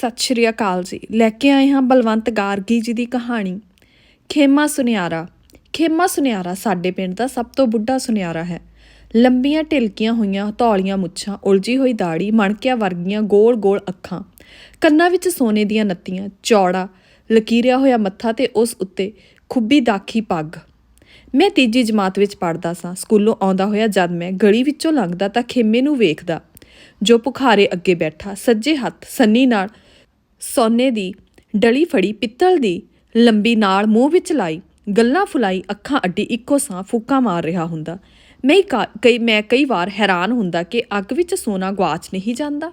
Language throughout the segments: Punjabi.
ਸਤਿ ਸ਼੍ਰੀ ਅਕਾਲ ਜੀ। ਲੈ ਕੇ ਆਏ ਹਾਂ ਬਲਵੰਤ ਗਾਰਗੀ ਜੀ ਦੀ ਕਹਾਣੀ। ਖੇਮਾ ਸੁਨਿਆਰਾ। ਖੇਮਾ ਸੁਨਿਆਰਾ ਸਾਡੇ ਪਿੰਡ ਦਾ ਸਭ ਤੋਂ ਬੁੱਢਾ ਸੁਨਿਆਰਾ ਹੈ। ਲੰਬੀਆਂ ਢਿਲਕੀਆਂ ਹੋਈਆਂ, ਧੌਲੀਆਂ ਮੁੱਛਾਂ, ਉਲਝੀ ਹੋਈ ਦਾੜੀ ਮਣਕਿਆਂ ਵਰਗੀਆਂ ਗੋਲ-ਗੋਲ ਅੱਖਾਂ, ਕੰਨਾਂ ਵਿੱਚ ਸੋਨੇ ਦੀਆਂ ਨੱਤੀਆਂ, ਚੌੜਾ, ਲਕੀਰਿਆ ਹੋਇਆ ਮੱਥਾ ਤੇ ਉਸ ਉੱਤੇ ਖੁੱਬੀ ਦਾਖੀ ਪੱਗ। ਮੈਂ ਤੀਜੀ ਜਮਾਤ ਵਿੱਚ ਪੜਦਾ ਸਾਂ। ਸਕੂਲੋਂ ਆਉਂਦਾ ਹੋਇਆ ਜਦ ਮੈਂ ਗਲੀ ਵਿੱਚੋਂ ਲੰਘਦਾ ਤਾਂ ਖੇਮੇ ਨੂੰ ਵੇਖਦਾ, ਜੋ ਭੁਖਾਰੇ ਅੱਗੇ ਬੈਠਾ, ਸੱਜੇ ਹੱਥ, ਸੰਨੀ ਨਾਲ ਸੋਨੇ ਦੀ, ਡਲੀ ਫੜੀ ਪਿੱਤਲ ਦੀ, ਲੰਬੀ ਨਾਲ ਮੂੰਹ ਵਿੱਚ ਲਾਈ, ਗੱਲਾਂ ਫੁਲਾਈ, ਅੱਖਾਂ ਅੱਡੀ ਇੱਕੋ ਸਾਹ ਫੂਕਾ ਮਾਰ ਰਿਹਾ ਹੁੰਦਾ। ਮੈਂ ਕਾ- ਕਈ, ਮੈਂ ਕਈ ਵਾਰ ਹੈਰਾਨ ਹੁੰਦਾ ਕਿ ਅੱਗ ਵਿੱਚ ਸੋਨਾ ਗਵਾਚ ਨਹੀਂ ਜਾਂਦਾ।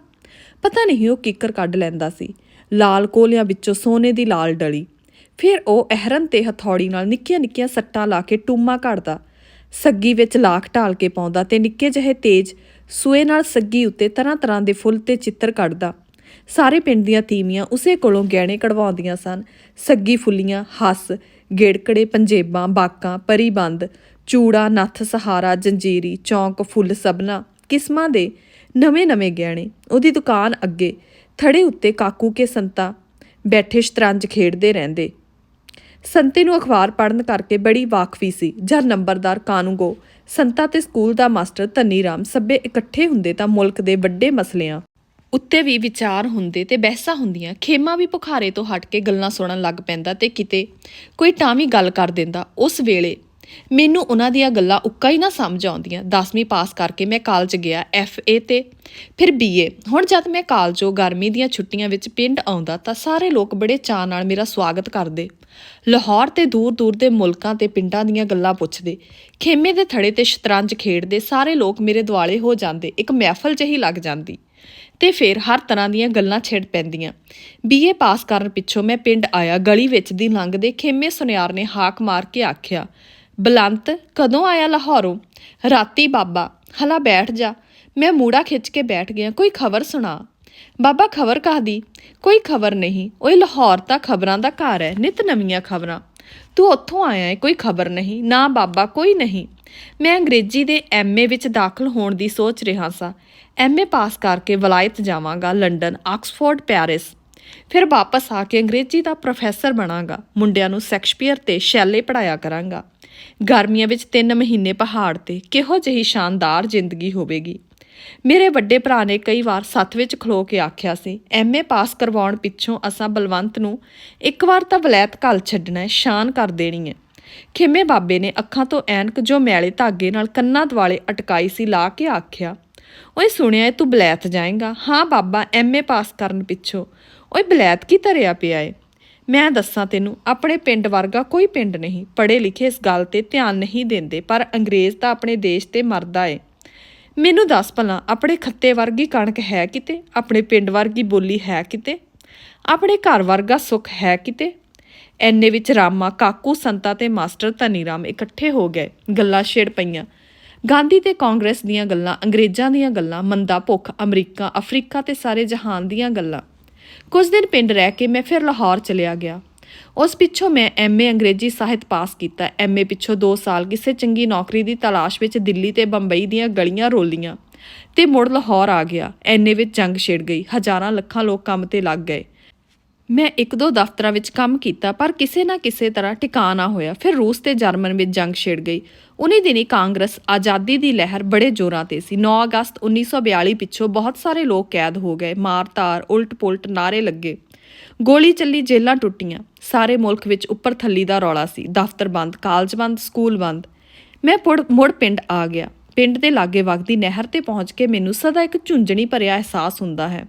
ਪਤਾ ਨਹੀਂ ਉਹ ਕਿੱਕਰ ਕੱਢ ਲੈਂਦਾ ਸੀ। ਲਾਲ ਕੋਲਿਆਂ ਵਿੱਚੋਂ ਸੋਨੇ ਦੀ ਲਾਲ ਡਲੀ। ਫਿਰ ਉਹ ਅਹਿਰਨ ਤੇ ਹਥੌੜੀ ਨਾਲ ਨਿੱਕੀਆਂ ਨਿੱਕੀਆਂ ਸੱਟਾਂ ਲਾ ਕੇ ਟੂਮਾ ਘੜਦਾ। ਸੱਗੀ ਵਿੱਚ ਲਾਖ ਢਾਲ ਕੇ ਪਾਉਂਦਾ ਤੇ ਨਿੱਕੇ ਜਿਹੇ ਤੇਜ਼ ਸੂਏ ਨਾਲ ਸੱਗੀ ਉੱਤੇ ਤਰ੍ਹਾਂ ਤਰ੍ਹਾਂ ਦੇ ਫੁੱਲ ਤੇ ਚਿੱਤਰ ਕੱਢਦਾ। ਸਾਰੇ ਪਿੰਡ ਦੀਆਂ ਤੀਵੀਆਂ ਉਸੇ ਕੋਲੋਂ ਗਹਿਣੇ ਕਢਵਾਉਂਦੀਆਂ ਸਨ। ਸੱਗੀ ਫੁੱਲੀਆਂ, ਹੱਸ, ਗੇੜਕੜੇ, ਪੰਜੇਬਾਂ, ਬਾਕਾਂ, ਪਰੀਬੰਦ, ਚੂੜਾ, ਨੱਥ, ਸਹਾਰਾ, ਜੰਜੀਰੀ, ਚੌਂਕ, ਫੁੱਲ ਸਬਨਾ ਕਿਸਮਾਂ ਦੇ ਨਵੇਂ-ਨਵੇਂ ਗਹਿਣੇ। ਉਹਦੀ ਦੁਕਾਨ ਅੱਗੇ ਥੜੇ ਉੱਤੇ ਕਾਕੂ ਕੇ ਸੰਤਾ ਬੈਠੇ ਸ਼ਤਰੰਜ ਖੇਡਦੇ ਰਹਿੰਦੇ। ਸੰਤੇ ਨੂੰ ਅਖਬਾਰ ਪੜਨ ਕਰਕੇ ਬੜੀ ਵਾਕਫੀ ਸੀ। ਜਦ ਨੰਬਰਦਾਰ ਕਾਨੂੰਗੋ, ਸੰਤਾ ਤੇ ਸਕੂਲ ਦਾ ਮਾਸਟਰ ਧਨੀ ਰਾਮ ਸਭੇ ਇਕੱਠੇ ਹੁੰਦੇ ਤਾਂ ਮੁਲਕ ਦੇ ਵੱਡੇ ਮਸਲਿਆਂ ਉੱਤੇ ਵੀ ਵਿਚਾਰ ਹੁੰਦੇ ਤੇ ਬਹਿਸਾਂ ਹੁੰਦੀਆਂ। ਖੇਮਾ ਵੀ ਭੁਖਾਰੇ ਤੋਂ ਹਟ ਕੇ ਗੱਲਾਂ ਸੁਣਨ ਲੱਗ ਪੈਂਦਾ ਤੇ ਕਿਤੇ ਕੋਈ ਟਾਵੀਂ ਗੱਲ ਕਰ ਦਿੰਦਾ। ਉਸ ਵੇਲੇ ਮੈਨੂੰ ਉਹਨਾਂ ਦੀਆਂ ਗੱਲਾਂ ਉੱਕਾ ਹੀ ਨਾ ਸਮਝ ਆਉਂਦੀਆਂ। 10ਵੀਂ ਪਾਸ ਕਰਕੇ ਮੈਂ ਕਾਲਜ ਗਿਆ ਐਫਏ ਤੇ। ਫਿਰ ਬੀਏ ਹੁਣ ਜਦ ਮੈਂ ਕਾਲਜੋਂ ਗਰਮੀ ਦੀਆਂ ਛੁੱਟੀਆਂ ਵਿੱਚ ਪਿੰਡ ਆਉਂਦਾ ਤਾਂ ਸਾਰੇ ਲੋਕ ਬੜੇ ਚਾਅ ਨਾਲ ਮੇਰਾ ਸਵਾਗਤ ਕਰਦੇ। ਲਾਹੌਰ ਤੇ ਦੂਰ-ਦੂਰ ਦੇ ਮੁਲਕਾਂ ਤੇ ਪਿੰਡਾਂ ਦੀਆਂ ਗੱਲਾਂ ਪੁੱਛਦੇ। ਖੇਮੇ ਦੇ ਥੜੇ ਤੇ ਸ਼ਤਰੰਜ ਖੇਡਦੇ, ਸਾਰੇ ਲੋਕ ਮੇਰੇ ਦੁਆਲੇ ਹੋ ਜਾਂਦੇ। ਇੱਕ ਮਹਿਫਲ ਜਿਹੀ ਲੱਗ ਜਾਂਦੀ। ਤੇ ਫਿਰ ਹਰ ਤਰ੍ਹਾਂ ਦੀਆਂ ਗੱਲਾਂ ਛਿੜ ਪੈਂਦੀਆਂ। ਬੀਏ ਪਾਸ ਕਰਨ ਪਿੱਛੋਂ ਮੈਂ ਪਿੰਡ ਆਇਆ, ਗਲੀ ਵਿੱਚ ਦੀ ਲੰਘਦੇ ਖੇਮੇ ਸੁਨਿਆਰ ਨੇ ਹਾਕ ਮਾਰ ਕੇ ਆਖਿਆ, ਬਲੰਤ, ਕਦੋਂ ਆਇਆ ਲਾਹੌਰੋਂ? ਰਾਤੀ, ਬਾਬਾ, ਹਲਾ ਬੈਠ ਜਾ, ਮੈਂ ਮੂੜਾ ਖਿੱਚ ਕੇ ਬੈਠ ਗਿਆ, ਕੋਈ ਖਬਰ ਸੁਣਾ? ਬਾਬਾ, ਖਬਰ ਕਾਹਦੀ? ਕੋਈ ਖਬਰ ਨਹੀਂ, ਓਏ ਲਾਹੌਰ ਤਾਂ ਖਬਰਾਂ ਦਾ ਘਰ ਹੈ, ਨਿਤ ਨਵੀਆਂ ਖਬਰਾਂ। ਤੂੰ ਉੱਥੋਂ ਆਇਆ ਹੈ ਕੋਈ ਖਬਰ ਨਹੀਂ, ਨਾ ਬਾਬਾ, ਕੋਈ ਨਹੀਂ। ਮੈਂ ਅੰਗਰੇਜ਼ੀ ਦੇ ਐਮਏ ਵਿੱਚ ਦਾਖਲ ਹੋਣ ਦੀ ਸੋਚ ਰਿਹਾ ਸਾਂ। ਐਮਏ ਪਾਸ ਕਰਕੇ ਵਲਾਇਤ ਜਾਵਾਂਗਾ, ਲੰਡਨ, ਆਕਸਫੋਰਡ, ਪੈਰਿਸ। ਫਿਰ ਵਾਪਸ ਆ ਕੇ ਅੰਗਰੇਜ਼ੀ ਦਾ ਪ੍ਰੋਫੈਸਰ ਬਣਾਂਗਾ, ਮੁੰਡਿਆਂ ਨੂੰ ਸ਼ੈਕਸਪੀਅਰ ਤੇ ਸ਼ੈਲੇ ਪੜਾਇਆ ਕਰਾਂਗਾ। ਗਰਮੀਆਂ ਵਿੱਚ 3 ਮਹੀਨੇ ਪਹਾੜ ਤੇ ਕਿਹੋ ਜਿਹੀ ਸ਼ਾਨਦਾਰ ਜ਼ਿੰਦਗੀ ਹੋਵੇਗੀ। ਮੇਰੇ ਵੱਡੇ ਭਰਾ ਨੇ ਕਈ ਵਾਰ ਸੱਤ ਵਿੱਚ ਖਲੋ ਕੇ ਆਖਿਆ ਸੀ ਐਮਏ ਪਾਸ ਕਰਵਾਉਣ ਪਿੱਛੋਂ ਅਸਾਂ ਬਲਵੰਤ ਨੂੰ ਇੱਕ ਵਾਰ ਤਾਂ ਵਲੈਤ ਘਲ ਛੱਡਣਾ ਸ਼ਾਨ ਕਰ ਦੇਣੀ ਹੈ। ਖਿਮੇ ਬਾਬੇ ਨੇ ਅੱਖਾਂ ਤੋਂ ਐਨਕ ਜੋ ਮੈਲੇ ਧਾਗੇ ਨਾਲ ਕੰਨਾਂ ਦੁਆਲੇ ਅਟਕਾਈ ਸੀ, ਲਾ ਕੇ ਆਖਿਆ ਓਏ ਸੁਣਿਆ ਏ, ਤੂੰ ਬਲੈਤ ਜਾਏਗਾ। ਹਾਂ ਬਾਬਾ ਐਮਏ ਪਾਸ ਕਰਨ ਪਿੱਛੋਂ। ਓਏ ਬਲੈਤ ਕੀ ਧਰਿਆ ਪਿਆ ਏ? ਮੈਂ ਦੱਸਾਂ ਤੈਨੂੰ, ਆਪਣੇ ਪਿੰਡ ਵਰਗਾ ਕੋਈ ਪਿੰਡ ਨਹੀਂ। ਪੜ੍ਹੇ ਲਿਖੇ ਇਸ ਗੱਲ ਤੇ ਧਿਆਨ ਨਹੀਂ ਦਿੰਦੇ, ਪਰ ਅੰਗਰੇਜ਼ ਤਾਂ ਆਪਣੇ ਦੇਸ਼ ਤੇ ਮਰਦਾ ਏ। ਮੈਨੂੰ ਦੱਸ ਭਲਾ, ਆਪਣੇ ਖੱਤੇ ਵਰਗੀ ਕਣਕ ਹੈ ਕਿਤੇ? ਆਪਣੇ ਪਿੰਡ ਵਰਗੀ ਬੋਲੀ ਹੈ ਕਿਤੇ? ਆਪਣੇ ਘਰ ਵਰਗਾ ਸੁੱਖ ਹੈ ਕਿਤੇ? ਐਨੇ ਵਿੱਚ ਰਾਮਾ, ਕਾਕੂ, ਸੰਤਾ ਤੇ ਮਾਸਟਰ ਧਨੀ ਰਾਮ ਇਕੱਠੇ ਹੋ ਗਏ। ਗੱਲਾਂ ਛੇੜ ਪਈਆਂ। ਗਾਂਧੀ ਤੇ ਕਾਂਗਰਸ ਦੀਆਂ ਗੱਲਾਂ, ਅੰਗਰੇਜ਼ਾਂ ਦੀਆਂ ਗੱਲਾਂ, ਮੰਦਾ ਭੁੱਖ, ਅਮਰੀਕਾ, ਅਫਰੀਕਾ ਤੇ ਸਾਰੇ ਜਹਾਨ ਦੀਆਂ ਗੱਲਾਂ। ਕੁਝ ਦਿਨ ਪਿੰਡ ਰਹਿ ਕੇ ਮੈਂ ਫਿਰ ਲਾਹੌਰ ਚਲਿਆ ਗਿਆ। ਉਸ ਪਿੱਛੋਂ ਮੈਂ ਐਮਏ ਅੰਗਰੇਜ਼ੀ ਸਾਹਿਤ ਪਾਸ ਕੀਤਾ। ਐਮਏ ਪਿੱਛੋਂ 2 ਸਾਲ ਕਿਸੇ ਚੰਗੀ ਨੌਕਰੀ ਦੀ ਤਲਾਸ਼ ਵਿੱਚ ਦਿੱਲੀ ਤੇ ਬੰਬਈ ਦੀਆਂ ਗਲੀਆਂ ਰੋਲੀਆਂ ਤੇ ਮੁੜ ਲਾਹੌਰ ਆ ਗਿਆ। ਐਨੇ ਵਿੱਚ ਜੰਗ ਛਿੜ ਗਈ। ਹਜ਼ਾਰਾਂ ਲੱਖਾਂ ਲੋਕ ਕੰਮ ਤੇ ਲੱਗ ਗਏ। ਮੈਂ ਇੱਕ ਦੋ ਦਫ਼ਤਰਾਂ ਵਿੱਚ ਕੰਮ ਕੀਤਾ, ਪਰ ਕਿਸੇ ਨਾ ਕਿਸੇ ਤਰ੍ਹਾਂ ਟਿਕਾ ਨਾ ਹੋਇਆ। ਫਿਰ ਰੂਸ ਤੇ ਜਰਮਨ ਵਿੱਚ ਜੰਗ ਛਿੜ ਗਈ। ਉਨੀ ਦਿਨੀ ਕਾਂਗਰਸ ਆਜ਼ਾਦੀ ਦੀ ਲਹਿਰ ਬੜੇ ਜ਼ੋਰਾਂ ਤੇ ਸੀ। 9 ਅਗਸਤ 1942 ਪਿੱਛੋਂ ਬਹੁਤ ਸਾਰੇ ਲੋਕ ਕੈਦ ਹੋ ਗਏ। ਮਾਰ-ਤਾਰ ਉਲਟ-ਪੁਲਟ ਨਾਰੇ ਲੱਗੇ। ਗੋਲੀ ਚੱਲੀ ਜੇਲਾਂ ਟੁੱਟੀਆਂ। ਸਾਰੇ ਮੁਲਕ ਵਿੱਚ ਉੱਪਰ ਥੱਲੀ ਦਾ ਰੌਲਾ ਸੀ। ਦਫ਼ਤਰ ਬੰਦ, ਕਾਲਜ ਬੰਦ, ਸਕੂਲ ਬੰਦ। ਮੈਂ ਪੁੜ- ਮੁੜ ਪਿੰਡ ਆ ਗਿਆ। ਪਿੰਡ ਦੇ ਲਾਗੇ ਵਗਦੀ ਨਹਿਰ ਤੇ ਪਹੁੰਚ ਕੇ ਮੈਨੂੰ ਸਦਾ ਇੱਕ ਝੁੰਝਣੀ ਭਰਿਆ ਅਹਿਸਾਸ ਹੁੰਦਾ ਹੈ।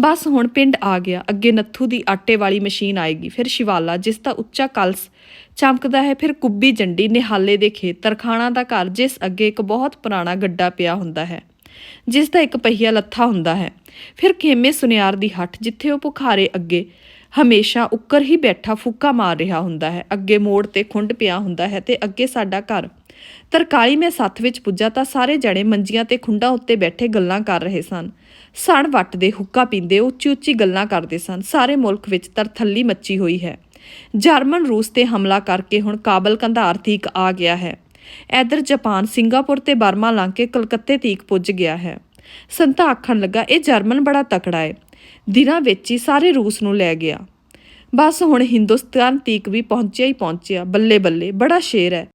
ਬਸ ਹੁਣ ਪਿੰਡ ਆ ਗਿਆ। ਅੱਗੇ ਨੱਥੂ ਦੀ ਆਟੇ ਵਾਲੀ ਮਸ਼ੀਨ ਆਏਗੀ। ਫਿਰ ਸ਼ਿਵਾਲਾ, ਜਿਸ ਦਾ ਉੱਚਾ ਕਲਸ ਚਮਕਦਾ ਹੈ, ਫਿਰ ਕੁੱਬੀ ਜੰਡੀ, ਨਿਹਾਲੇ ਦੇ ਖੇਤ, ਤਰਖਾਣਾ ਦਾ ਘਰ, ਜਿਸ ਅੱਗੇ ਇੱਕ ਬਹੁਤ ਪੁਰਾਣਾ ਗੱਡਾ ਪਿਆ ਹੁੰਦਾ ਹੈ, ਜਿਸ ਦਾ ਇੱਕ ਪਹੀਆ ਲੱਥਾ ਹੁੰਦਾ ਹੈ। ਫਿਰ ਖੇਮੇ ਸੁਨਿਆਰ ਦੀ ਹੱਟ ਜਿੱਥੇ ਉਹ ਭੁਖਾਰੇ ਅੱਗੇ ਹਮੇਸ਼ਾ ਉੱਕਰ ਹੀ ਬੈਠਾ ਫੂਕਾ ਮਾਰ ਰਿਹਾ ਹੁੰਦਾ ਹੈ। ਅੱਗੇ ਮੋੜ ਤੇ ਖੁੰਡ ਪਿਆ ਹੁੰਦਾ ਹੈ ਤੇ ਅੱਗੇ ਸਾਡਾ ਘਰ। ਤਰਕਾਲੀ ਮੈਂ ਸੱਥ ਵਿੱਚ ਪੁੱਜਾ ਤਾਂ ਸਾਰੇ ਜਣੇ ਮੰਜੀਆਂ ਤੇ ਖੁੰਡਾਂ ਉੱਤੇ ਬੈਠੇ ਗੱਲਾਂ ਕਰ ਰਹੇ ਸਨ। ਸਣ ਵੱਟਦੇ ਹੁੱਕਾ ਪੀਂਦੇ ਉੱਚੀ ਉੱਚੀ ਗੱਲਾਂ ਕਰਦੇ ਸਨ। ਸਾਰੇ ਮੁਲਕ ਵਿੱਚ ਤਰਥੱਲੀ ਮੱਚੀ ਹੋਈ ਹੈ। ਜਰਮਨ ਰੂਸ ਤੇ ਹਮਲਾ ਕਰਕੇ ਹੁਣ ਕਾਬਲ ਕੰਧਾਰ ਤੀਕ ਆ ਗਿਆ ਹੈ। ਇਧਰ ਜਾਪਾਨ, ਸਿੰਗਾਪੁਰ ਤੇ ਬਰਮਾ ਲੰਘ ਕੇ ਕਲਕੱਤੇ ਤੀਕ ਪੁੱਜ ਗਿਆ ਹੈ। ਸੰਤਾ ਆਖਣ ਲੱਗਾ, ਇਹ ਜਰਮਨ ਬੜਾ ਤਕੜਾ ਹੈ ਦਿਨਾਂ ਵਿੱਚ ਹੀ ਸਾਰੇ ਰੂਸ ਨੂੰ ਲੈ ਗਿਆ। ਬਸ ਹੁਣ ਹਿੰਦੁਸਤਾਨ ਤੀਕ ਵੀ ਪਹੁੰਚਿਆ ਹੀ ਪਹੁੰਚਿਆ। ਬੱਲੇ ਬੱਲੇ, ਬੜਾ ਸ਼ੇਰ ਹੈ।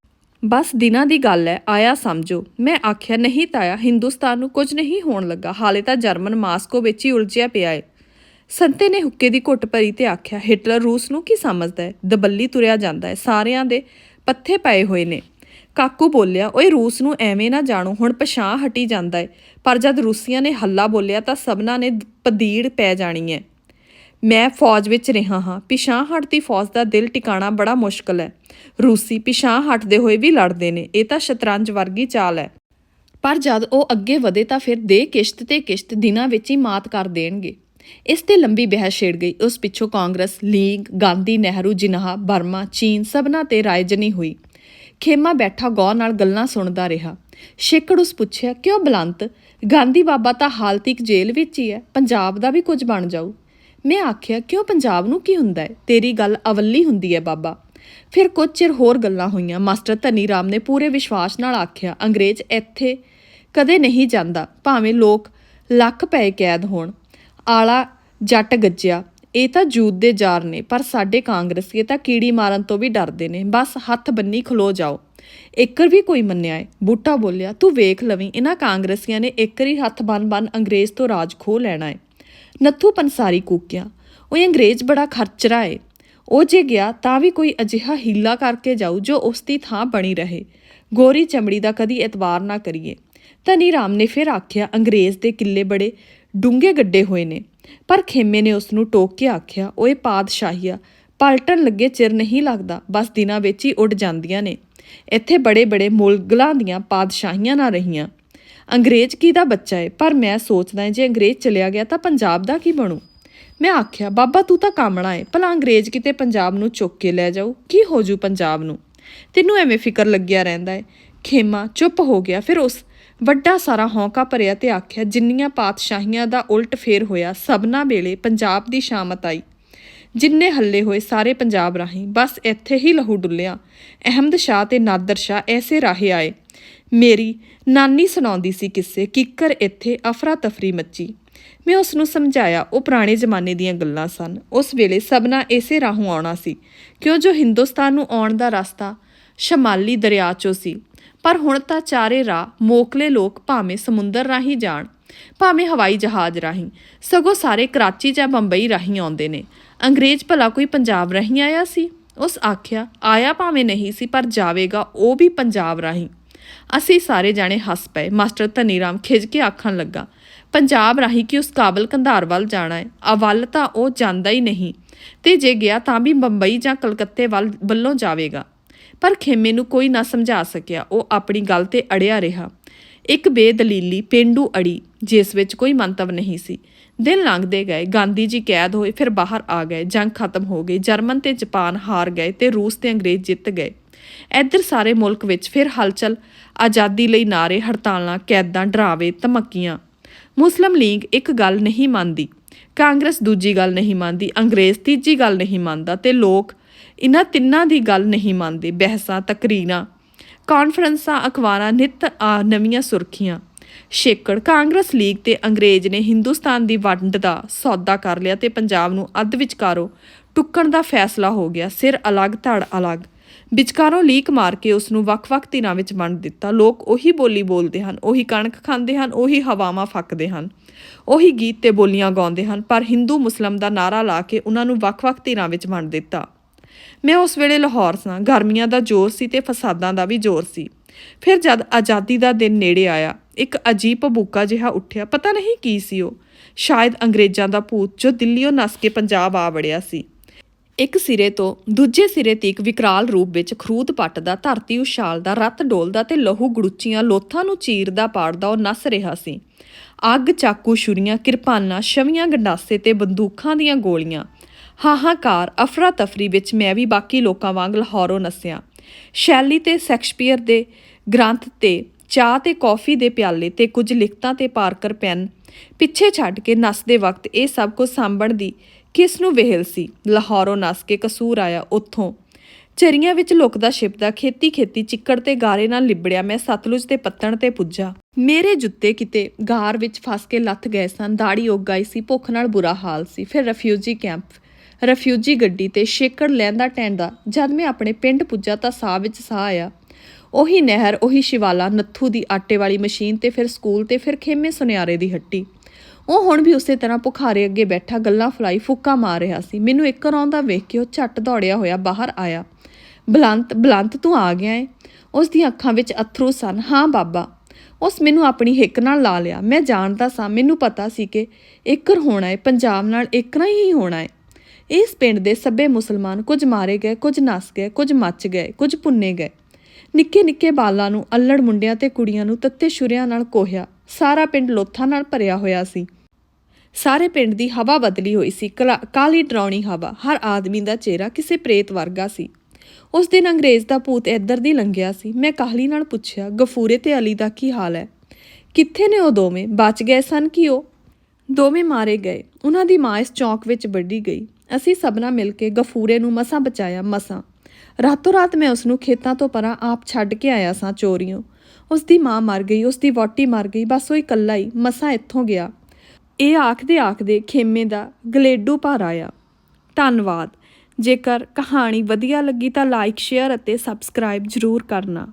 ਬਸ ਦਿਨਾਂ ਦੀ ਗੱਲ ਹੈ ਆਇਆ ਸਮਝੋ। ਮੈਂ ਆਖਿਆ, ਨਹੀਂ ਤਾਇਆ, ਹਿੰਦੁਸਤਾਨ ਨੂੰ ਕੁਝ ਨਹੀਂ ਹੋਣ ਲੱਗਾ। ਹਾਲੇ ਤਾਂ ਜਰਮਨ ਮਾਸਕੋ ਵਿੱਚ ਹੀ ਉਲਝਿਆ ਪਿਆ ਏ। ਸੰਤੇ ਨੇ ਹੁੱਕੇ ਦੀ ਘੁੱਟ ਭਰੀ ਤੇ ਆਖਿਆ, ਹਿਟਲਰ ਰੂਸ ਨੂੰ ਕੀ ਸਮਝਦਾ ਹੈ ਦਬੱਲੀ ਤੁਰਿਆ ਜਾਂਦਾ ਹੈ ਸਾਰਿਆਂ ਦੇ ਪੱਥੇ ਪਏ ਹੋਏ ਨੇ। ਕਾਕੂ ਬੋਲਿਆ, ਓਏ, ਰੂਸ ਨੂੰ ਐਵੇਂ ਨਾ ਜਾਣੋ, ਹੁਣ ਪਛਾਂ ਹਟੀ ਜਾਂਦਾ ਹੈ ਪਰ ਜਦ ਰੂਸੀਆਂ ਨੇ ਹੱਲਾ ਬੋਲਿਆ ਤਾਂ ਸਭਨਾਂ ਨੇ ਪਦੀੜ ਪੈ ਜਾਣੀ ਹੈ ਮੈਂ ਫੌਜ ਵਿੱਚ ਰਿਹਾ ਹਾਂ। ਪਿਛਾਂ ਹਟਦੀ ਫੌਜ ਦਾ ਦਿਲ ਟਿਕਾਣਾ ਬੜਾ ਮੁਸ਼ਕਲ ਹੈ। ਰੂਸੀ ਪਿਛਾਂ ਹਟਦੇ ਹੋਏ ਵੀ ਲੜਦੇ ਨੇ। ਇਹ ਤਾਂ ਸ਼ਤਰੰਜ ਵਰਗੀ ਚਾਲ ਹੈ। ਪਰ ਜਦ ਉਹ ਅੱਗੇ ਵਧੇ ਤਾਂ ਫਿਰ ਦੇ ਕਿਸ਼ਤ ਤੇ ਕਿਸ਼ਤ ਦਿਨਾਂ ਵਿੱਚ ਹੀ ਮਾਤ ਕਰ ਦੇਣਗੇ। ਇਸ ਤੇ ਲੰਬੀ ਬਹਿਸ ਛੇੜ ਗਈ। ਉਸ ਪਿੱਛੋਂ ਕਾਂਗਰਸ, ਲੀਗ, ਗਾਂਧੀ, ਨਹਿਰੂ, ਜਿਨਾਹ, ਬਰਮਾ, ਚੀਨ ਸਭਨਾਂ ਤੇ ਰਾਇਜਨੀ ਹੋਈ। ਖੇਮਾ ਬੈਠਾ ਗੌਰ ਨਾਲ ਗੱਲਾਂ ਸੁਣਦਾ ਰਿਹਾ। ਸ਼ੇਕੜ ਉਸ ਪੁੱਛਿਆ, ਕਿਉਂ ਬਲੰਤ? ਗਾਂਧੀ ਬਾਬਾ ਤਾਂ ਹਾਲ ਤੱਕ ਜੇਲ੍ਹ ਵਿੱਚ ਹੀ ਹੈ। ਪੰਜਾਬ ਦਾ ਵੀ ਕੁਝ ਬਣ ਜਾਊ। ਮੈਂ ਆਖਿਆ, ਕਿਉਂ ਪੰਜਾਬ ਨੂੰ ਕੀ ਹੁੰਦਾ ਹੈ? ਤੇਰੀ ਗੱਲ ਅਵੱਲੀ ਹੁੰਦੀ ਹੈ, ਬਾਬਾ। ਫਿਰ ਕੁਝ ਚਿਰ ਹੋਰ ਗੱਲਾਂ ਹੋਈਆਂ। ਮਾਸਟਰ ਧਨੀ ਰਾਮ ਨੇ ਪੂਰੇ ਵਿਸ਼ਵਾਸ ਨਾਲ ਆਖਿਆ, ਅੰਗਰੇਜ਼ ਇੱਥੇ ਕਦੇ ਨਹੀਂ ਜਾਂਦਾ, ਭਾਵੇਂ ਲੋਕ ਲੱਖ ਪਏ ਕੈਦ ਹੋਣ। ਆਲਾ ਜੱਟ ਗੱਜਿਆ, ਇਹ ਤਾਂ ਜੂਤ ਦੇ ਜਾਰ ਨੇ, ਪਰ ਸਾਡੇ ਕਾਂਗਰਸੀ ਤਾਂ ਕੀੜੀ ਮਾਰਨ ਤੋਂ ਵੀ ਡਰਦੇ ਨੇ। ਬਸ ਹੱਥ ਬੰਨੀ ਖਲੋ ਜਾਓ। ਇੱਕਰ ਵੀ ਕੋਈ ਮੰਨਿਆ ਏ। ਬੂਟਾ ਬੋਲਿਆ, ਤੂੰ ਵੇਖ ਲਵੀਂ, ਇਹਨਾਂ ਕਾਂਗਰਸੀਆਂ ਨੇ ਇੱਕਰ ਹੀ ਹੱਥ ਬੰਨ-ਬੰਨ ਅੰਗਰੇਜ਼ ਤੋਂ ਰਾਜ ਖੋਹ ਲੈਣਾ ਏ। ਨੱਥੂ ਪੰਸਾਰੀ ਕੂਕਿਆ। ਉਹ ਅੰਗਰੇਜ਼ ਬੜਾ ਖਰਚਰਾ ਏ। ਉਹ ਜੇ ਗਿਆ ਤਾਂ ਵੀ ਕੋਈ ਅਜਿਹਾ ਹੀਲਾ ਕਰਕੇ ਜਾਊ ਜੋ ਉਸ ਦੀ ਥਾਂ ਬਣੀ ਰਹੇ। ਗੋਰੀ ਚਮੜੀ ਦਾ ਕਦੀ ਇਤਬਾਰ ਨਾ ਕਰੀਏ। ਧਨੀ ਰਾਮ ਨੇ ਫਿਰ ਆਖਿਆ, ਅੰਗਰੇਜ਼ ਦੇ ਕਿੱਲੇ ਬੜੇ ਡੂੰਘੇ ਗੱਡੇ ਹੋਏ ਨੇ। ਪਰ ਖੇਮੇ ਨੇ ਉਸ ਨੂੰ ਟੋਕ ਕੇ ਆਖਿਆ, ਓਏ ਪਾਦਸ਼ਾਹੀਆ, ਪਲਟਣ ਲੱਗੇ ਚਿਰ ਨਹੀਂ ਲੱਗਦਾ, ਬਸ ਦਿਨਾਂ ਵਿੱਚ ਹੀ ਉੱਡ ਜਾਂਦੀਆਂ ਨੇ। ਇੱਥੇ ਬੜੇ ਬੜੇ ਮੁਲਗਲਾਂ ਦੀਆਂ ਪਾਦਸ਼ਾਹੀਆਂ ਨਾ ਰਹੀਆਂ। ਅੰਗਰੇਜ਼ ਕੀ ਦਾ ਬੱਚਾ ਹੈ ਪਰ ਮੈਂ ਸੋਚਦਾ ਜੇ ਅੰਗਰੇਜ਼ ਚਲਿਆ ਗਿਆ ਤਾਂ ਪੰਜਾਬ ਦਾ ਕੀ ਬਣੂ? ਮੈਂ ਆਖਿਆ, ਬਾਬਾ ਤੂੰ ਤਾਂ ਕਾਮਣਾ ਏ, ਭਲਾ ਅੰਗਰੇਜ਼ ਕਿਤੇ ਪੰਜਾਬ ਨੂੰ ਚੁੱਕ ਕੇ ਲੈ ਜਾਊ, ਕੀ ਹੋ ਜੂ ਪੰਜਾਬ ਨੂੰ? ਤੈਨੂੰ ਐਵੇਂ ਫਿਕਰ ਲੱਗਿਆ ਰਹਿੰਦਾ ਏ? ਖੇਮਾ ਚੁੱਪ ਹੋ ਗਿਆ, ਫਿਰ ਉਸ ਵੱਡਾ ਸਾਰਾ ਹੌਂਕਾ ਭਰਿਆ ਤੇ ਆਖਿਆ, ਜਿੰਨੀਆਂ ਪਾਤਸ਼ਾਹੀਆਂ ਦਾ ਉਲਟ ਫੇਰ ਹੋਇਆ, ਸਭਨਾ ਵੇਲੇ ਪੰਜਾਬ ਦੀ ਸ਼ਾਮਤ ਆਈ। ਜਿੰਨੇ ਹੱਲੇ ਹੋਏ ਸਾਰੇ ਪੰਜਾਬ ਰਾਹੀਂ, ਬਸ ਇੱਥੇ ਹੀ ਲਹੂ ਡੁੱਲਿਆ। ਅਹਿਮਦ ਸ਼ਾਹ ਤੇ ਨਾਦਰ ਸ਼ਾਹ ਐਸੇ ਰਾਹੇ ਆਏ। ਮੇਰੀ ਨਾਨੀ ਸੁਣਾਉਂਦੀ ਸੀ ਕਿੱਸੇ, ਕਿੱਕਰ ਇੱਥੇ ਅਫਰਾ ਤਫਰੀ ਮੱਚੀ। ਮੈਂ ਉਸ ਨੂੰ ਸਮਝਾਇਆ, ਉਹ ਪੁਰਾਣੇ ਜ਼ਮਾਨੇ ਦੀਆਂ ਗੱਲਾਂ ਸਨ। ਉਸ ਵੇਲੇ ਸਭਨਾ ਇਸੇ ਰਾਹੋਂ ਆਉਣਾ ਸੀ। ਕਿਉਂ ਜੋ ਹਿੰਦੁਸਤਾਨ ਨੂੰ ਆਉਣ ਦਾ ਰਸਤਾ ਸ਼ਮਾਲੀ ਦਰਿਆ ਚੋਂ ਸੀ। ਪਰ ਹੁਣ ਤਾਂ ਚਾਰੇ ਰਾਹ ਮੋਕਲੇ ਲੋਕ ਭਾਵੇਂ ਸਮੁੰਦਰ ਰਾਹੀਂ ਜਾਣ, ਭਾਵੇਂ ਹਵਾਈ ਜਹਾਜ਼ ਰਾਹੀਂ, ਸਗੋਂ ਸਾਰੇ ਕਰਾਚੀ ਜਾਂ ਬੰਬਈ ਰਾਹੀਂ ਆਉਂਦੇ ਨੇ। ਅੰਗਰੇਜ਼ ਭਲਾ ਕੋਈ ਪੰਜਾਬ ਰਾਹੀਂ ਆਇਆ ਸੀ? ਉਸ ਆਖਿਆ, ਆਇਆ ਭਾਵੇਂ ਨਹੀਂ ਸੀ, ਪਰ ਜਾਵੇਗਾ ਉਹ ਵੀ ਪੰਜਾਬ ਰਾਹੀਂ। ਅਸੀਂ ਸਾਰੇ ਜਾਣੇ ਹੱਸ ਪਏ। ਮਾਸਟਰ ਧਨੀ ਰਾਮ ਖਿਜ ਕੇ ਆਖਣ ਲੱਗਾ, ਪੰਜਾਬ ਰਾਹੀਂ ਕਿ ਉਸ ਕਾਬਲ ਕੰਧਾਰ ਵੱਲ ਜਾਣਾ ਹੈ ਅਵਲ ਤਾਂ ਉਹ ਜਾਂਦਾ ਹੀ ਨਹੀਂ। ਤੇ ਜੇ ਗਿਆ ਤਾਂ ਵੀ ਬੰਬਈ ਜਾਂ ਕਲਕੱਤੇ ਵੱਲ, ਵੱਲੋਂ ਜਾਵੇਗਾ। ਪਰ ਖੇਮੇ ਨੂੰ ਕੋਈ ਨਾ ਸਮਝਾ ਸਕਿਆ। ਉਹ ਆਪਣੀ ਗੱਲ ਤੇ ਅੜਿਆ ਰਿਹਾ। ਇੱਕ ਬੇਦਲੀਲੀ ਪਿੰਡੂ ਅੜੀ, ਜਿਸ ਵਿੱਚ ਕੋਈ ਮੰਤਵ ਨਹੀਂ ਸੀ। ਦਿਨ ਲੰਘਦੇ ਗਏ, ਗਾਂਧੀ ਜੀ ਕੈਦ ਹੋਏ, ਫਿਰ ਬਾਹਰ ਆ ਗਏ, ਜੰਗ ਖਤਮ ਹੋ ਗਈ, ਜਰਮਨ ਤੇ ਜਾਪਾਨ ਹਾਰ ਗਏ ਤੇ ਰੂਸ ਤੇ ਅੰਗਰੇਜ਼ ਜਿੱਤ ਗਏ। ਇੱਧਰ ਸਾਰੇ ਮੁਲਕ ਵਿੱਚ ਫਿਰ ਹਲਚਲ ਆਜ਼ਾਦੀ ਲਈ ਨਾਰੇ ਹੜਤਾਲਾਂ, ਕੈਦਾਂ ਡਰਾਵੇ, ਧਮਕੀਆਂ। ਮੁਸਲਿਮ ਲੀਗ ਇੱਕ ਗੱਲ ਨਹੀਂ ਮੰਨਦੀ, ਕਾਂਗਰਸ ਦੂਜੀ ਗੱਲ ਨਹੀਂ ਮੰਨਦੀ, ਅੰਗਰੇਜ਼ ਤੀਜੀ ਗੱਲ ਨਹੀਂ ਮੰਨਦਾ ਤੇ ਲੋਕ ਇਹਨਾਂ ਤਿੰਨਾਂ ਦੀ ਗੱਲ ਨਹੀਂ ਮੰਨਦੇ। ਬਹਿਸਾਂ, ਤਕਰੀਰਾਂ, ਕਾਨਫਰੰਸਾਂ, ਅਖਬਾਰਾਂ, ਨਿਤ ਆ ਨਵੀਆਂ ਸੁਰਖੀਆਂ। ਸ਼ੇਕੜ ਕਾਂਗਰਸ ਲੀਗ ਤੇ ਅੰਗਰੇਜ਼ ਨੇ ਹਿੰਦੁਸਤਾਨ ਦੀ ਵੰਡ ਦਾ ਸੌਦਾ ਕਰ ਲਿਆ ਤੇ ਪੰਜਾਬ ਨੂੰ ਅੱਧ ਵਿਚਕਾਰੋਂ ਟੁੱਕਣ ਦਾ ਫੈਸਲਾ ਹੋ ਗਿਆ। ਸਿਰ ਅਲੱਗ, ਧੜ ਅਲੱਗ। ਵਿਚਕਾਰੋਂ ਲੀਕ ਮਾਰ ਕੇ ਉਸ ਨੂੰ ਵੱਖ-ਵੱਖ ਧਿਰਾਂ ਵਿੱਚ ਵੰਡ ਦਿੱਤਾ। ਲੋਕ ਉਹੀ ਬੋਲੀ ਬੋਲਦੇ ਹਨ, ਉਹੀ ਕਣਕ ਖਾਂਦੇ ਹਨ, ਉਹੀ ਹਵਾਵਾਂ ਫੱਕਦੇ ਹਨ, ਉਹੀ ਗੀਤ ਤੇ ਬੋਲੀਆਂ ਗਾਉਂਦੇ ਹਨ, ਪਰ ਹਿੰਦੂ ਮੁਸਲਮ ਦਾ ਨਾਰਾ ਲਾ ਕੇ ਉਹਨਾਂ ਨੂੰ ਵੱਖ-ਵੱਖ ਧਿਰਾਂ ਵਿੱਚ ਵੰਡ ਦਿੱਤਾ। ਮੈਂ ਉਸ ਵੇਲੇ ਲਾਹੌਰ ਸਾਂ। ਗਰਮੀਆਂ ਦਾ ਜ਼ੋਰ ਸੀ ਤੇ ਫਸਾਦਾਂ ਦਾ ਵੀ ਜ਼ੋਰ ਸੀ। ਫਿਰ ਜਦ ਆਜ਼ਾਦੀ ਦਾ ਦਿਨ ਨੇੜੇ ਆਇਆ ਇੱਕ ਅਜੀਬ ਭਬੂਕਾ ਜਿਹਾ ਉੱਠਿਆ। ਪਤਾ ਨਹੀਂ ਕੀ ਸੀ ਉਹ। ਸ਼ਾਇਦ ਅੰਗਰੇਜ਼ਾਂ ਦਾ ਭੂਤ ਜੋ ਦਿੱਲੀੋਂ ਨਸ ਕੇ ਪੰਜਾਬ ਆ ਵੜਿਆ ਸੀ। ਇੱਕ ਸਿਰੇ ਤੋਂ ਦੂਜੇ ਸਿਰੇ ਤੀਕ ਵਿਕਰਾਲ ਰੂਪ ਵਿੱਚ ਖਰੂਦ ਪੱਟਦਾ ਧਰਤੀ ਉਛਾਲਦਾ ਰੱਤ ਡੋਲਦਾ ਤੇ ਲਹੂ ਗੜੂਚੀਆਂ ਲੋਥਾਂ ਨੂੰ ਚੀਰਦਾ ਪਾੜਦਾ ਉਹ ਨਸ ਰਿਹਾ ਸੀ। ਅੱਗ, ਚਾਕੂ, ਛੁਰੀਆਂ, ਕਿਰਪਾਨਾਂ, ਛਵੀਆਂ, ਗੰਡਾਸੇ ਤੇ ਬੰਦੂਕਾਂ ਦੀਆਂ ਗੋਲੀਆਂ। ਹਾਹਾਕਾਰ ਅਫਰਾ ਤਫਰੀ ਵਿੱਚ ਮੈਂ ਵੀ ਬਾਕੀ ਲੋਕਾਂ ਵਾਂਗ ਲਾਹੌਰੋਂ ਨਸਿਆ। ਸ਼ੈਲੀ ਤੇ ਸ਼ੈਕਸਪੀਅਰ ਦੇ ਗ੍ਰੰਥ ਤੇ ਚਾਹ ਤੇ ਕੌਫੀ ਦੇ ਪਿਆਲੇ ਤੇ ਕੁਝ ਲਿਖਤਾਂ ਤੇ ਪਾਰਕਰ ਪੈਨ। ਪਿੱਛੇ ਛੱਡ ਕੇ ਨੱਸਦੇ ਵਕਤ ਇਹ ਸਭ ਕੁਝ ਸਾਂਭਣ ਦੀ ਕਿਸ ਨੂੰ ਵੇਹਲ ਸੀ? ਲਾਹੌਰੋਂ ਨੱਸ ਕੇ ਕਸੂਰ ਆਇਆ ਉੱਥੋਂ। ਚਰੀਆਂ ਵਿੱਚ ਲੁਕਦਾ ਛਿਪਦਾ ਖੇਤੀ ਖੇਤੀ ਚਿੱਕੜ ਤੇ ਗਾਰੇ ਨਾਲ ਲਿਬੜਿਆ ਮੈਂ ਸਤਲੁਜ ਦੇ ਪੱਤਣ ਤੇ ਪੁੱਜਾ। ਮੇਰੇ ਜੁੱਤੇ ਕਿਤੇ ਗਾਰ ਵਿੱਚ ਫਸ ਕੇ ਲੱਥ ਗਏ ਸਨ। ਦਾੜੀ ਉੱਗ ਆਈ ਸੀ, ਭੁੱਖ ਨਾਲ ਬੁਰਾ ਹਾਲ ਸੀ। ਫਿਰ ਰੈਫਿਊਜੀ ਕੈਂਪ, ਰੈਫਿਊਜੀ ਗੱਡੀ ਤੇ ਛੇਕੜ ਲੈਂਦਾ ਟੈਂਦਾ ਜਦ ਮੈਂ ਆਪਣੇ ਪਿੰਡ ਪੁੱਜਾ ਤਾਂ ਸਾਹ ਵਿੱਚ ਸਾਹ ਆਇਆ। ਉਹੀ ਨਹਿਰ, ਉਹੀ ਸ਼ਿਵਾਲਾ, ਨੱਥੂ ਦੀ ਆਟੇ ਵਾਲੀ ਮਸ਼ੀਨ ਤੇ ਫਿਰ ਸਕੂਲ ਤੇ ਫਿਰ ਖੇਮੇ ਸੁਨਿਆਰੇ ਦੀ ਹੱਟੀ। ਉਹ ਹੁਣ ਵੀ ਉਸੇ ਤਰ੍ਹਾਂ ਭੁਖਾਰੇ ਅੱਗੇ ਬੈਠਾ ਗੱਲਾਂ ਫਲਾਈ ਫੁੱਕਾ ਮਾਰ ਰਿਹਾ ਸੀ। ਮੈਨੂੰ ਇੱਕ ਰੌਂਦਾ ਵੇਖ ਕੇ ਉਹ ਝੱਟ ਦੌੜਿਆ ਹੋਇਆ ਬਾਹਰ ਆਇਆ। ਬਲੰਤ ਬਲੰਤ, ਤੂੰ ਆ ਗਿਆ ਏ? ਉਸ ਦੀਆਂ ਅੱਖਾਂ ਵਿੱਚ ਅਥਰੂ ਸਨ। ਹਾਂ, ਬਾਬਾ। ਉਸ ਮੈਨੂੰ ਆਪਣੀ ਹਿੱਕ ਨਾਲ ਲਾ ਲਿਆ। ਮੈਂ ਜਾਣਦਾ ਸਾਂ, ਮੈਨੂੰ ਪਤਾ ਸੀ ਕਿ ਇੱਕਰ ਹੋਣਾ ਏ, ਪੰਜਾਬ ਨਾਲ ਇੱਕਰਾ ਹੀ ਹੋਣਾ ਏ। ਇਸ ਪਿੰਡ ਦੇ ਸਭੇ ਮੁਸਲਮਾਨ ਕੁਝ ਮਾਰੇ ਗਏ, ਕੁਝ ਨਸ ਗਏ, ਕੁਝ ਮੱਚ ਗਏ, ਕੁਝ ਪੁੰਨੇ ਗਏ। ਨਿੱਕੇ ਨਿੱਕੇ ਬਾਲਾਂ ਨੂੰ ਅੱਲੜ ਮੁੰਡਿਆਂ ਤੇ ਕੁੜੀਆਂ ਨੂੰ ਤੱਤੇ ਸ਼ੁਰਿਆਂ ਨਾਲ ਕੋਹਿਆ। ਸਾਰਾ ਪਿੰਡ ਲੋਥਾਂ ਨਾਲ ਭਰਿਆ ਹੋਇਆ ਸੀ। ਸਾਰੇ ਪਿੰਡ ਦੀ ਹਵਾ ਬਦਲੀ ਹੋਈ ਸੀ। ਕਲਾ- ਕਾਲੀ ਡਰਾਉਣੀ ਹਵਾ। ਹਰ ਆਦਮੀ ਦਾ ਚਿਹਰਾ ਕਿਸੇ ਪ੍ਰੇਤ ਵਰਗਾ ਸੀ। ਉਸ ਦਿਨ ਅੰਗਰੇਜ਼ ਦਾ ਭੂਤ ਇੱਧਰ ਦੀ ਲੰਘਿਆ ਸੀ। ਮੈਂ ਕਾਹਲੀ ਨਾਲ ਪੁੱਛਿਆ, ਗਫੂਰੇ ਤੇ ਅਲੀ ਦਾ ਕੀ ਹਾਲ ਹੈ? ਕਿੱਥੇ ਨੇ ਉਹ ਦੋਵੇਂ? ਬਚ ਗਏ ਸਨ ਕਿ ਉਹ? ਦੋਵੇਂ ਮਾਰੇ ਗਏ। ਉਹਨਾਂ ਦੀ ਮਾਂ ਇਸ ਚੌਂਕ ਵਿੱਚ ਵੱਢੀ ਗਈ। ਅਸੀਂ ਸਭਨਾ ਮਿਲ ਕੇ ਗਫੂਰੇ ਨੂੰ ਮਸਾਂ ਬਚਾਇਆ, ਮਸਾਂ। ਰਾਤੋਂ ਰਾਤ ਮੈਂ ਉਸ ਨੂੰ ਖੇਤਾਂ ਤੋਂ ਪਰਾਂ ਆਪ ਛੱਡ ਕੇ ਆਇਆ ਸਾਂ ਚੋਰੀਆਂ ਉਸ ਦੀ ਮਾਂ ਮਰ ਗਈ ਉਸ ਦੀ ਵਹੁਟੀ ਮਰ ਗਈ, ਬਸ ਉਹ ਇਕੱਲਾ ਹੀ ਮਸਾਂ ਇੱਥੋਂ ਗਿਆ। ਇਹ ਆਖਦੇ ਆਖਦੇ ਖੇਮੇ ਦਾ ਗਲੇਡੂ ਭਰ ਆਇਆ। ਧੰਨਵਾਦ। ਜੇਕਰ ਕਹਾਣੀ ਵਧੀਆ ਲੱਗੀ ਤਾਂ ਲਾਈਕ ਸ਼ੇਅਰ ਅਤੇ ਸਬਸਕ੍ਰਾਈਬ ਜ਼ਰੂਰ ਕਰਨਾ।